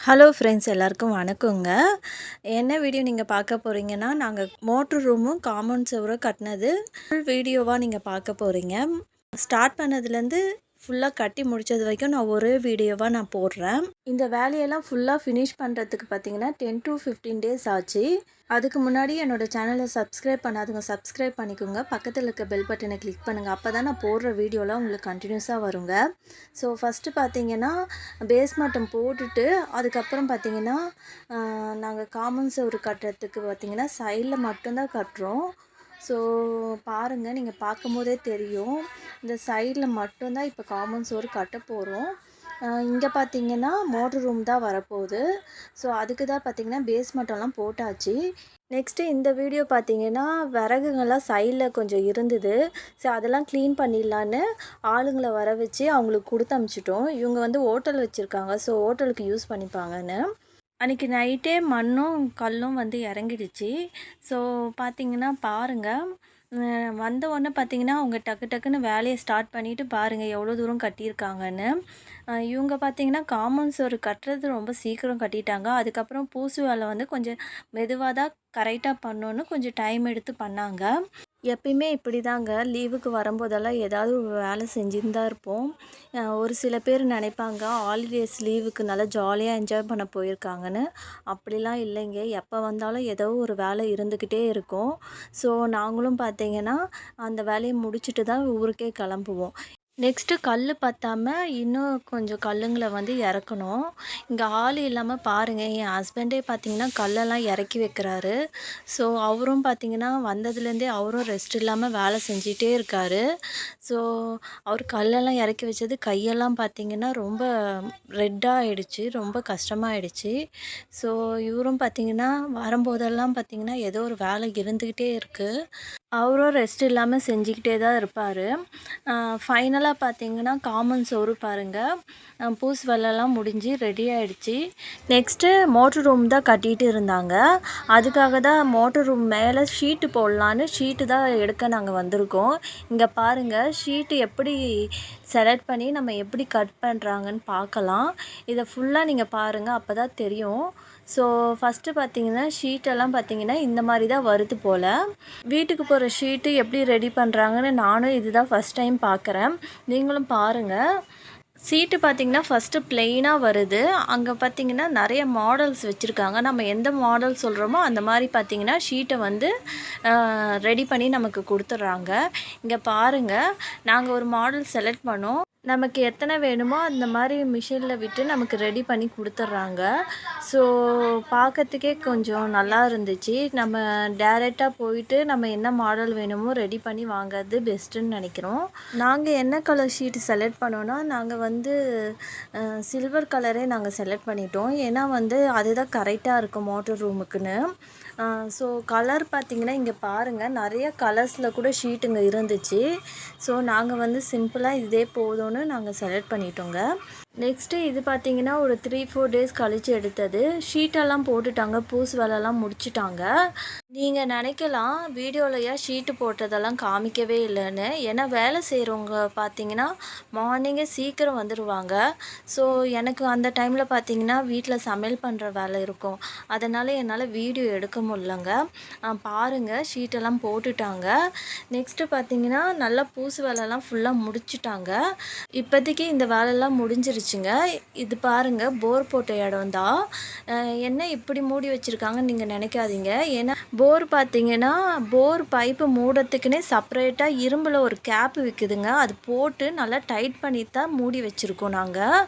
Hello friends எல்லாருக்கும் வணக்கங்க. என்ன வீடியோ நீங்கள் பார்க்க போகிறீங்கன்னா நாங்கள் மோட்ரு ரூமும் காம்பவுண்ட் சுவரும் கட்டினது ஃபுல் வீடியோவாக நீங்கள் பார்க்க போகிறீங்க ஸ்டார்ட் பண்ணதுலேருந்து ஃபுல்லாக கட்டி முடித்தது வரைக்கும் நான் ஒரே வீடியோவாக நான் போடுறேன். இந்த வேலையெல்லாம் ஃபுல்லாக ஃபினிஷ் பண்ணுறதுக்கு பார்த்தீங்கன்னா டென் டு ஃபிஃப்டீன் டேஸ் ஆச்சு. அதுக்கு முன்னாடி என்னோடய சேனலை சப்ஸ்கிரைப் பண்ணாதுங்க சப்ஸ்கிரைப் பண்ணிக்கோங்க. பக்கத்தில் இருக்க பெல் பட்டனை கிளிக் பண்ணுங்கள் அப்போ தான் நான் போடுற வீடியோலாம் உங்களுக்கு கண்டினியூஸாக வருங்க. ஸோ ஃபஸ்ட்டு பார்த்தீங்கன்னா பேஸ் மட்டம் போட்டுட்டு அதுக்கப்புறம் பார்த்தீங்கன்னா நாங்கள் காமன் சவுறு கட்டுறதுக்கு பார்த்தீங்கன்னா சைடில் மட்டும்தான் கட்டுறோம். ஸோ பாருங்கள் நீங்கள் பார்க்கும்போதே தெரியும். இந்த சைடில் மட்டும்தான் இப்போ காமன் சோறு கட்ட போகிறோம் இங்கே பார்த்தீங்கன்னா மோட்ரு ரூம் தான் வரப்போகுது. ஸோ அதுக்கு தான் பார்த்தீங்கன்னா பேஸ்மெண்ட்டெல்லாம் போட்டாச்சு. நெக்ஸ்ட்டு இந்த வீடியோ பார்த்தீங்கன்னா விறகுங்கள்லாம் சைடில் கொஞ்சம் இருந்தது. ஸோ அதெல்லாம் க்ளீன் பண்ணிடலான்னு ஆளுங்களை வர வச்சு அவங்களுக்கு கொடுத்து அமுச்சிட்டோம். இவங்க வந்து ஹோட்டல் வச்சுருக்காங்க. ஸோ ஹோட்டலுக்கு யூஸ் பண்ணிப்பாங்கன்னு. அன்றைக்கி நைட்டே மண்ணும் கல்லும் வந்து இறங்கிடுச்சு. ஸோ பார்த்தீங்கன்னா பாருங்கள் வந்த உடனே பார்த்தீங்கன்னா அவங்க டக்கு டக்குன்னு வேலையை ஸ்டார்ட் பண்ணிவிட்டு பாருங்கள் எவ்வளோ தூரம் கட்டியிருக்காங்கன்னு. இவங்க பார்த்தீங்கன்னா காமன் சோறு கட்டுறது ரொம்ப சீக்கிரம் கட்டிட்டாங்க. அதுக்கப்புறம் பூசு வேலை வந்து கொஞ்சம் மெதுவாக தான் கரெக்டாக பண்ணோன்னு கொஞ்சம் டைம் எடுத்து பண்ணாங்க. எப்பயுமே இப்படி தாங்க லீவுக்கு வரும்போதெல்லாம் ஏதாவது ஒரு வேலை செஞ்சுன்னு தான் இருப்போம் ஒரு சில பேர் நினைப்பாங்க ஹாலிடேஸ் லீவுக்கு நல்லா ஜாலியாக என்ஜாய் பண்ண போயிருக்காங்கன்னு. அப்படிலாம் இல்லைங்க. எப்போ வந்தாலும் ஏதோ ஒரு வேலை இருந்துக்கிட்டே இருக்கும். ஸோ நாங்களும் பார்த்தீங்கன்னா அந்த வேலையை முடிச்சுட்டு தான் ஊருக்கே கிளம்புவோம். நெக்ஸ்ட்டு கல் பற்றாம இன்னும் கொஞ்சம் கல்லுங்களை வந்து இறக்கணும். இங்கே ஆள் இல்லாமல் பாருங்கள் என் ஹஸ்பண்டே பார்த்தீங்கன்னா கல்லெல்லாம் இறக்கி வைக்கிறாரு. ஸோ அவரும் பார்த்தீங்கன்னா வந்ததுலேருந்தே அவரும் ரெஸ்ட் இல்லாமல் வேலை செஞ்சிகிட்டே இருக்கார். ஸோ அவர் கல்லெல்லாம் இறக்கி வச்சது கையெல்லாம் பார்த்தீங்கன்னா ரொம்ப ரெட்டாக ஆகிடுச்சு ரொம்ப கஷ்டமாயிடுச்சு. ஸோ இவரும் பார்த்தீங்கன்னா வரும்போதெல்லாம் பார்த்தீங்கன்னா ஏதோ ஒரு வேலை இருந்துக்கிட்டே இருக்குது அவரும் ரெஸ்ட் இல்லாமல் செஞ்சுக்கிட்டே தான் இருப்பார். ஃபைனலாக பார்த்தீங்கன்னா காமன் சோறு பாருங்கள் பூஸ் வெள்ளெல்லாம் முடிஞ்சு ரெடி ஆகிடுச்சி நெக்ஸ்ட்டு மோட்ரு ரூம் தான் கட்டிகிட்டு இருந்தாங்க. அதுக்காக தான் மோட்ரு ரூம் மேலே ஷீட்டு போடலான்னு ஷீட்டு தான் எடுக்க நாங்கள் வந்திருக்கோம். இங்கே பாருங்கள் ஷீட்டு எப்படி செலக்ட் பண்ணி நம்ம எப்படி கட் பண்ணுறாங்கன்னு பார்க்கலாம். இதை ஃபுல்லாக நீங்கள் பாருங்கள் அப்போ தான் தெரியும். ஸோ ஃபஸ்ட்டு பார்த்தீங்கன்னா ஷீட்டெல்லாம் பார்த்தீங்கன்னா இந்த மாதிரி தான் வருது போல். வீட்டுக்கு போகிற ஷீட்டு எப்படி ரெடி பண்ணுறாங்கன்னு நானும் இதுதான் ஃபஸ்ட் டைம் பார்க்குறேன். நீங்களும் பாருங்கள் சீட்டு பார்த்திங்கன்னா ஃபஸ்ட்டு பிளெயினாக வருது. அங்கே பார்த்திங்கன்னா நிறைய மாடல்ஸ் வச்சுருக்காங்க. நம்ம எந்த மாடல் சொல்கிறோமோ அந்த மாதிரி பார்த்திங்கன்னா ஷீட்டை வந்து ரெடி பண்ணி நமக்கு கொடுத்துட்றாங்க. இங்கே பாருங்கள் நாங்கள் ஒரு மாடல் செலக்ட் பண்ணோம். நமக்கு எத்தனை வேணுமோ அந்த மாதிரி மிஷினில் விட்டு நமக்கு ரெடி பண்ணி கொடுத்துட்றாங்க. ஸோ பார்க்கறதுக்கே கொஞ்சம் நல்லா இருந்துச்சு. நம்ம டேரெக்டாக போயிட்டு நம்ம என்ன மாடல் வேணுமோ ரெடி பண்ணி வாங்கிறது பெஸ்ட்டுன்னு நினைக்கிறோம். நாங்கள் என்ன கலர் ஷீட்டு செலக்ட் பண்ணோன்னா நாங்கள் வந்து சில்வர் கலரே நாங்கள் செலக்ட் பண்ணிட்டோம். ஏன்னா வந்து அதுதான் கரெக்டாக இருக்கும் மோட்டர் ரூமுக்குன்னு. ஸோ கலர் பார்த்திங்கன்னா இங்கே பாருங்கள் நிறைய கலர்ஸில் கூட ஷீட்டுங்க இருந்துச்சு. ஸோ நாங்கள் வந்து சிம்பிளாக இதே போதும்னு நாங்கள் செலக்ட் பண்ணிட்டோங்க. நெக்ஸ்ட்டு இது பார்த்தீங்கன்னா ஒரு த்ரீ ஃபோர் டேஸ் கழித்து எடுத்தது. ஷீட்டெல்லாம் போட்டுட்டாங்க பூஸ் வேலைலாம் முடிச்சிட்டாங்க. நீங்கள் நினைக்கலாம் வீடியோவில் ஏன் ஷீட்டு போட்டதெல்லாம் காமிக்கவே இல்லைன்னு. ஏன்னா வேலை செய்கிறவங்க பார்த்தீங்கன்னா மார்னிங்கே சீக்கிரம் வந்துடுவாங்க ஸோ எனக்கு அந்த டைமில் பார்த்தீங்கன்னா வீட்டில் சமையல் பண்ணுற வேலை இருக்கும். அதனால் என்னால் வீடியோ எடுக்க முடியலங்க. பாருங்கள் ஷீட்டெல்லாம் போட்டுட்டாங்க. நெக்ஸ்ட்டு பார்த்தீங்கன்னா நல்லா பூசு வேலைலாம் ஃபுல்லாக முடிச்சுட்டாங்க. இப்போதைக்கு இந்த வேலைலாம் முடிஞ்சிருச்சுங்க. இது பாருங்கள் போர் போட்ட இடம் தான். என்ன இப்படி மூடி வச்சுருக்காங்கன்னு நீங்கள் நினைக்காதீங்க. ஏன்னா போர் பார்த்தீங்கன்னா போர் பைப்பு மூடத்துக்குன்னே செப்பரேட்டாக இரும்பில் ஒரு கேப் விற்குதுங்க அது போட்டு நல்லா டைட் பண்ணி தான் மூடி வச்சுருக்கோம் நாங்கள்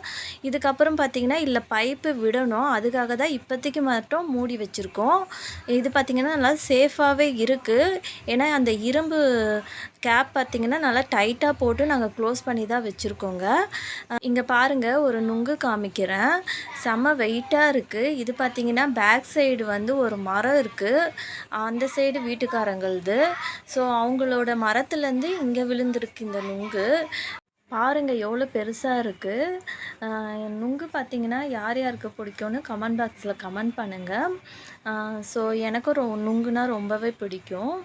இதுக்கப்புறம் பார்த்தீங்கன்னா இல்லை பைப்பு விடணும். அதுக்காக தான் இப்போதைக்கு மட்டும் மூடி வச்சுருக்கோம். இது பார்த்திங்கன்னா நல்லா சேஃபாகவே இருக்குது ஏன்னா அந்த இரும்பு கேப் பார்த்திங்கன்னா நல்லா டைட்டாக போட்டு நாங்கள் க்ளோஸ் பண்ணி தான் வச்சுருக்கோங்க. இங்கே பாருங்கள் ஒரு நுங்கு காமிக்கிறேன். செம்ம வெயிட்டாக இருக்குது இது பார்த்திங்கன்னா பேக் சைடு வந்து ஒரு மரம் இருக்குது அந்த சைடு வீட்டுக்காரங்களது. ஸோ அவங்களோட மரத்துலேருந்து இங்கே விழுந்திருக்கு இந்த நுங்கு. பாருங்கள் எவ்வளோ பெருசாக இருக்குது நுங்கு பார்த்திங்கன்னா யார் யாருக்கு பிடிக்கும்னு கமெண்ட் பாக்ஸில் கமெண்ட் பண்ணுங்கள் ஸோ எனக்கும் ரொ நுங்குனா ரொம்பவே பிடிக்கும்.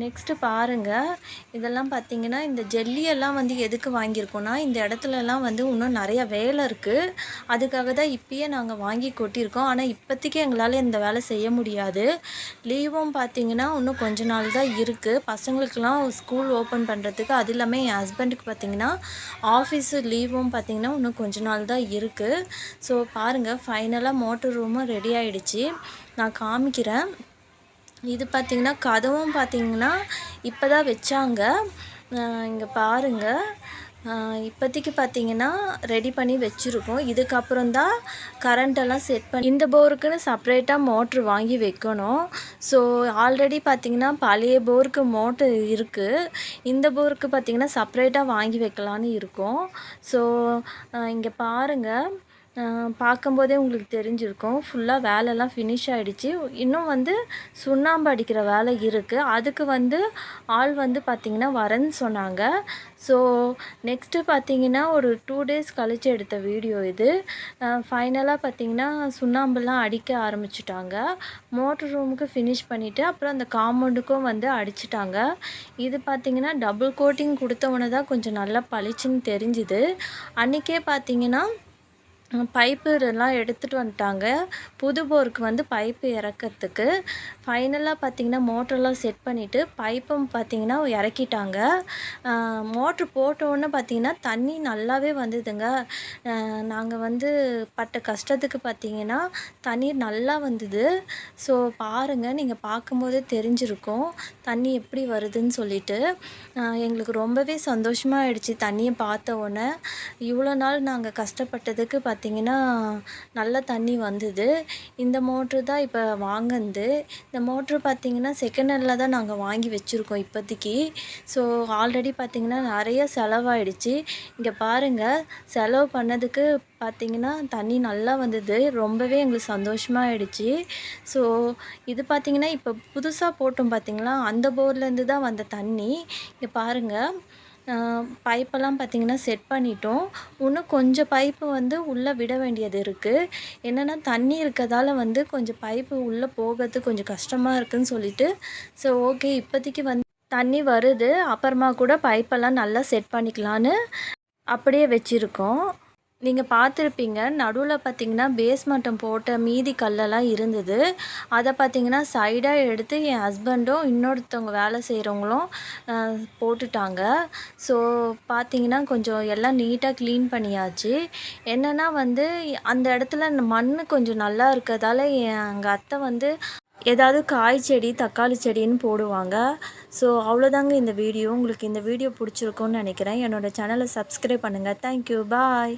நெக்ஸ்ட்டு பாருங்கள் இதெல்லாம் பார்த்தீங்கன்னா இந்த ஜெல்லியெல்லாம் வந்து எதுக்கு வாங்கியிருக்கோன்னா இந்த இடத்துலலாம் வந்து இன்னும் நிறைய வேலை இருக்குது அதுக்காக தான் இப்பயே நாங்கள் வாங்கி கொட்டியிருக்கோம். ஆனால் இப்போத்திக்கு எங்களால் இந்த வேலை செய்ய முடியாது. லீவும் பார்த்தீங்கன்னா இன்னும் கொஞ்ச நாள் தான் இருக்குது பசங்களுக்கெலாம் ஸ்கூல் ஓப்பன் பண்ணுறதுக்கு அது இல்லாமல் என் ஹஸ்பண்டுக்கு பார்த்திங்கன்னா ஆஃபீஸு லீவும் பார்த்தீங்கன்னா இன்னும் கொஞ்ச நாள் தான் இருக்குது ஸோ பாருங்கள் ஃபைனலாக மோட்டர் ரூமும் ரெடி ஆகிடுச்சி நான் காமிக்கிறேன். இது பார்த்திங்கன்னா கதவும் பார்த்திங்கன்னா இப்போ தான் வச்சாங்க இங்கே பாருங்கள் இப்போதைக்கு பார்த்தீங்கன்னா ரெடி பண்ணி வச்சுருக்கோம். இதுக்கப்புறம் தான் கரண்ட்டெல்லாம் செட் பண்ணி இந்த போருக்குன்னு செப்ரேட்டாக மோட்ரு வாங்கி வைக்கணும். ஸோ ஆல்ரெடி பார்த்திங்கன்னா பழைய போருக்கு மோட்ரு இருக்குது இந்த போருக்கு பார்த்திங்கன்னா செப்ரேட்டாக வாங்கி வைக்கலான்னு இருக்கோம். ஸோ இங்கே பாருங்கள் பார்க்கும்போதே உங்களுக்கு தெரிஞ்சிருக்கும். ஃபுல்லாக வேலைலாம் ஃபினிஷ் ஆகிடுச்சு இன்னும் வந்து சுண்ணாம்பு அடிக்கிற வேலை இருக்குது அதுக்கு வந்து ஆள் வந்து பார்த்திங்கன்னா வரேன்னு சொன்னாங்க. ஸோ நெக்ஸ்ட்டு பார்த்தீங்கன்னா ஒரு டூ டேஸ் கழித்து எடுத்த வீடியோ இது. ஃபைனலாக பார்த்தீங்கன்னா சுண்ணாம்புலாம் அடிக்க ஆரம்பிச்சிட்டாங்க. மோட்ரு ரூமுக்கு ஃபினிஷ் பண்ணிவிட்டு அப்புறம் அந்த காம்பவுண்டுக்கும் வந்து அடிச்சிட்டாங்க. இது பார்த்திங்கன்னா டபுள் கோட்டிங் கொடுத்தவொன்னே தான் கொஞ்சம் நல்லா பளிச்சுன்னு தெரிஞ்சுது. அன்றைக்கே பார்த்திங்கன்னா பைப்பு இதெல்லாம் எடுத்துகிட்டு வந்துட்டாங்க. புது போருக்கு வந்து பைப்பு இறக்கிறதுக்கு. ஃபைனலாக பார்த்திங்கன்னா மோட்டர்லாம் செட் பண்ணிவிட்டு பைப்பும் பார்த்திங்கன்னா இறக்கிட்டாங்க. மோட்ரு போட்டோன்னே பார்த்திங்கன்னா தண்ணி நல்லாவே வந்ததுங்க. நாங்கள் வந்து பட்ட கஷ்டத்துக்கு பார்த்திங்கன்னா தண்ணீர் நல்லா வந்தது. ஸோ பாருங்கள் நீங்கள் பார்க்கும்போதே தெரிஞ்சிருக்கும் தண்ணி எப்படி வருதுன்னு சொல்லிட்டு. எங்களுக்கு ரொம்பவே சந்தோஷமாக ஆயிடுச்சு தண்ணியை பார்த்த உடனே. இவ்வளோ நாள் நாங்கள் கஷ்டப்பட்டதுக்கு பார்த்து பார்த்திங்கன்னா நல்ல தண்ணி வந்தது. இந்த மோட்ரு தான் இப்போ வாங்கினது. இந்த மோட்ரு பார்த்திங்கன்னா செகண்ட் ஹேண்டில் தான் நாங்கள் வாங்கி வச்சுருக்கோம் இப்போதைக்கு. ஸோ ஆல்ரெடி பார்த்திங்கன்னா நிறைய செலவாயிடுச்சு. இங்கே பாருங்கள் செலவு பண்ணதுக்கு பார்த்திங்கன்னா தண்ணி நல்லா வந்தது. ரொம்பவே எங்களுக்கு சந்தோஷமாக ஆயிடுச்சு ஸோ இது பார்த்திங்கன்னா இப்போ புதுசாக போட்டோம் பார்த்திங்களா? அந்த போர்லேருந்து தான் வந்த தண்ணி. இங்கே பாருங்கள் பைப்பெல்லாம் பார்த்திங்கன்னா செட் பண்ணிட்டோம். இன்னும் கொஞ்சம் பைப்பு வந்து உள்ளே விட வேண்டியது இருக்குது என்னென்னா தண்ணி இருக்கிறதால வந்து கொஞ்சம் பைப்பு உள்ளே போகிறது கொஞ்சம் கஷ்டமாக இருக்குதுன்னு சொல்லிட்டு ஸோ ஓகே இப்போதைக்கு வந்து தண்ணி வருது. அப்புறமா கூட பைப்பெல்லாம் நல்லா செட் பண்ணிக்கலான்னு அப்படியே வச்சுருக்கோம். நீங்கள் பார்த்துருப்பீங்க நடுவில் பார்த்தீங்கன்னா பேஸ்மட்டம் போட்ட மீதி கல்லெல்லாம் இருந்தது. அதை பார்த்தீங்கன்னா சைடாக எடுத்து என் ஹஸ்பண்டும் இன்னொருத்தவங்க வேலை செய்கிறவங்களும் போட்டுட்டாங்க. ஸோ பார்த்தீங்கன்னா கொஞ்சம் எல்லாம் நீட்டாக க்ளீன் பண்ணியாச்சு. என்னென்னா வந்து அந்த இடத்துல மண் கொஞ்சம் நல்லா இருக்கிறதால எங்கள் அத்தை வந்து ஏதாவது காய் செடி தக்காளி செடின்னு போடுவாங்க. ஸோ அவ்வளோதாங்க இந்த வீடியோ. உங்களுக்கு இந்த வீடியோ பிடிச்சிருக்குன்னு நினைக்கிறேன். என்னோடய சேனலை சப்ஸ்கிரைப் பண்ணுங்கள் தேங்க்யூ பாய்